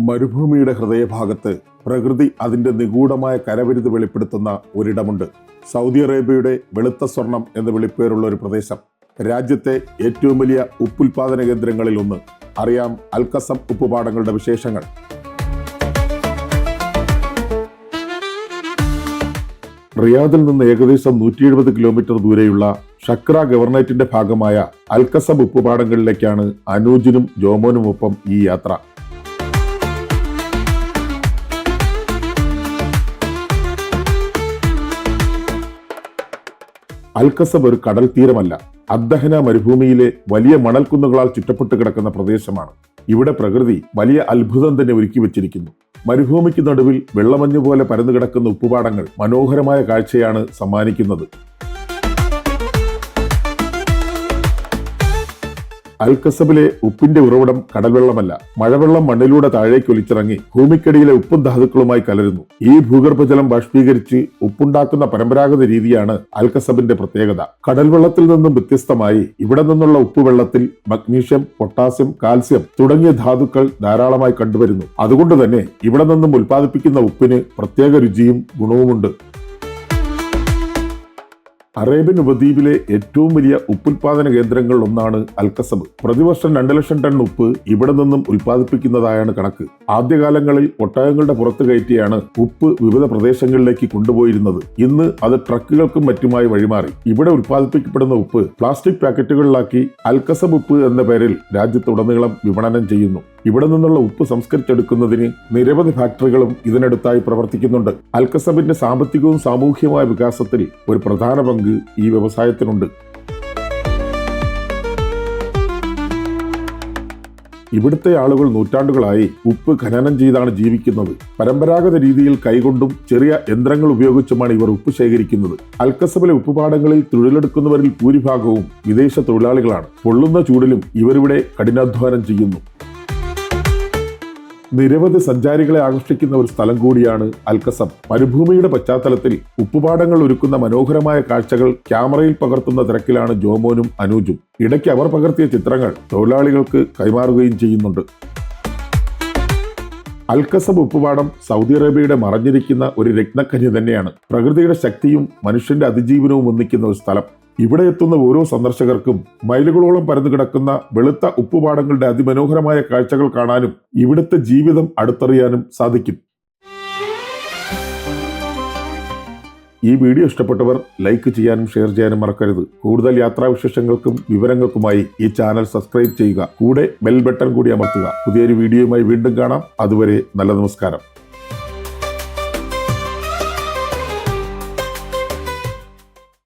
മരുഭൂമിയുടെ ഹൃദയഭാഗത്ത് പ്രകൃതി അതിന്റെ നിഗൂഢമായ കരവിരുത് വെളിപ്പെടുത്തുന്ന ഒരിടമുണ്ട്. സൗദി അറേബ്യയുടെ വെളുത്ത സ്വർണം എന്ന വിളിപ്പേരുള്ള ഒരു പ്രദേശം. രാജ്യത്തെ ഏറ്റവും വലിയ ഉപ്പുൽപാദന കേന്ദ്രങ്ങളിൽ ഒന്ന്. അറിയാം അൽക്കസം ഉപ്പുപാടങ്ങളുടെ വിശേഷങ്ങൾ. റിയാദിൽ നിന്ന് ഏകദേശം നൂറ്റി എഴുപത് കിലോമീറ്റർ ദൂരെയുള്ള ഷക്ര ഗവർണേറ്റിന്റെ ഭാഗമായ അൽക്കസബ് ഉപ്പുപാടങ്ങളിലേക്കാണ് അനൂജിനും ജോമോനുമൊപ്പം ഈ യാത്ര. അൽക്കസബ് ഒരു കടൽ തീരമല്ല. അദ്ദഹന മരുഭൂമിയിലെ വലിയ മണൽക്കുന്നുകളാൽ ചുറ്റപ്പെട്ട് കിടക്കുന്ന പ്രദേശമാണ്. ഇവിടെ പ്രകൃതി വലിയ അത്ഭുതം തന്നെ ഒരുക്കി വെച്ചിരിക്കുന്നു. മരുഭൂമിക്ക് നടുവിൽ വെള്ളമഞ്ഞ് പോലെ പരന്നു കിടക്കുന്ന ഉപ്പുപാടങ്ങൾ മനോഹരമായ കാഴ്ചയാണ് സമ്മാനിക്കുന്നത്. അൽക്കസബിലെ ഉപ്പിന്റെ ഉറവിടം കടൽവെള്ളമല്ല. മഴവെള്ളം മണ്ണിലൂടെ താഴേക്ക് ഒലിച്ചിറങ്ങി ഭൂമിക്കടിയിലെ ഉപ്പും ധാതുക്കളുമായി കലരുന്നു. ഈ ഭൂഗർഭജലം ബാഷ്പീകരിച്ച് ഉപ്പുണ്ടാക്കുന്ന പരമ്പരാഗത രീതിയാണ് അൽക്കസബിന്റെ പ്രത്യേകത. കടൽവെള്ളത്തിൽ നിന്നും വ്യത്യസ്തമായി ഇവിടെ നിന്നുള്ള ഉപ്പുവെള്ളത്തിൽ മഗ്നീഷ്യം പൊട്ടാസ്യം കാൽസ്യം തുടങ്ങിയ ധാതുക്കൾ ധാരാളമായി കണ്ടുവരുന്നു. അതുകൊണ്ട് തന്നെ ഇവിടെ നിന്നും ഉൽപ്പാദിപ്പിക്കുന്ന ഉപ്പിന് പ്രത്യേക രുചിയും ഗുണവുമുണ്ട്. അറേബ്യൻ ഉപദ്വീപിലെ ഏറ്റവും വലിയ ഉപ്പുൽപാദന കേന്ദ്രങ്ങളിൽ ഒന്നാണ് അൽക്കസബ്. പ്രതിവർഷം രണ്ട് ലക്ഷം ടൺ ഉപ്പ് ഇവിടെ നിന്നും ഉൽപ്പാദിപ്പിക്കുന്നതായാണ് കണക്ക്. ആദ്യകാലങ്ങളിൽ ഒട്ടകങ്ങളുടെ പുറത്തു കയറ്റിയാണ് ഉപ്പ് വിവിധ പ്രദേശങ്ങളിലേക്ക് കൊണ്ടുപോയിരുന്നത്. ഇന്ന് അത് ട്രക്കുകൾക്കും മറ്റുമായി വഴിമാറി. ഇവിടെ ഉൽപ്പാദിപ്പിക്കപ്പെടുന്ന ഉപ്പ് പ്ലാസ്റ്റിക് പാക്കറ്റുകളിലാക്കി അൽക്കസബ് ഉപ്പ് എന്ന പേരിൽ രാജ്യത്തുടനീളം വിപണനം ചെയ്യുന്നു. ഇവിടെ നിന്നുള്ള ഉപ്പ് സംസ്കരിച്ചെടുക്കുന്നതിന് നിരവധി ഫാക്ടറികളും ഇതിനടുത്തായി പ്രവർത്തിക്കുന്നുണ്ട്. അൽക്കസബിന്റെ സാമ്പത്തികവും സാമൂഹ്യവുമായ വികാസത്തിൽ ഒരു പ്രധാന പങ്ക് ഈ വ്യവസായത്തിനുണ്ട്. ഇവിടുത്തെ ആളുകൾ നൂറ്റാണ്ടുകളായി ഉപ്പ് ഖനനം ചെയ്താണ് ജീവിക്കുന്നത്. പരമ്പരാഗത രീതിയിൽ കൈകൊണ്ടും ചെറിയ യന്ത്രങ്ങൾ ഉപയോഗിച്ചുമാണ് ഇവർ ഉപ്പ് ശേഖരിക്കുന്നത്. അൽക്കസബിലെ ഉപ്പുപാടങ്ങളിൽ തൊഴിലെടുക്കുന്നവരിൽ ഭൂരിഭാഗവും വിദേശ തൊഴിലാളികളാണ്. പൊള്ളുന്ന ചൂടിലും ഇവരിവിടെ കഠിനാധ്വാനം ചെയ്യുന്നു. നിരവധി സഞ്ചാരികളെ ആകർഷിക്കുന്ന ഒരു സ്ഥലം കൂടിയാണ് അൽക്കസം മരുഭൂമിയുടെ പശ്ചാത്തലത്തിൽ ഉപ്പുപാടങ്ങൾ ഒരുക്കുന്ന മനോഹരമായ കാഴ്ചകൾ ക്യാമറയിൽ പകർത്തുന്ന തിരക്കിലാണ് ജോമോനും അനൂജും. ഇടയ്ക്ക് അവർ പകർത്തിയ ചിത്രങ്ങൾ തൊഴിലാളികൾക്ക് കൈമാറുകയും ചെയ്യുന്നുണ്ട്. അൽക്കസബ് ഉപ്പുപാടം സൗദി അറേബ്യയുടെ മറഞ്ഞിരിക്കുന്ന ഒരു രത്നഖനി തന്നെയാണ്. പ്രകൃതിയുടെ ശക്തിയും മനുഷ്യന്റെ അതിജീവനവും ഒന്നിക്കുന്ന ഒരു സ്ഥലം. ഇവിടെ എത്തുന്ന ഓരോ സന്ദർശകർക്കും മൈലുകളോളം പരന്നു കിടക്കുന്ന വെളുത്ത ഉപ്പുപാടങ്ങളുടെ അതിമനോഹരമായ കാഴ്ചകൾ കാണാനും ഇവിടുത്തെ ജീവിതം അടുത്തറിയാനും സാധിക്കും. ഈ വീഡിയോ ഇഷ്ടപ്പെട്ടവർ ലൈക്ക് ചെയ്യാനും ഷെയർ ചെയ്യാനും മറക്കരുത്. കൂടുതൽ യാത്രാവിശേഷങ്ങൾക്കും വിവരങ്ങൾക്കുമായി ഈ ചാനൽ സബ്സ്ക്രൈബ് ചെയ്യുക. കൂടെ ബെൽ ബട്ടൺ കൂടി അമർത്തുക. പുതിയൊരു വീഡിയോയുമായി വീണ്ടും കാണാം. അതുവരെ നല്ല നമസ്കാരം.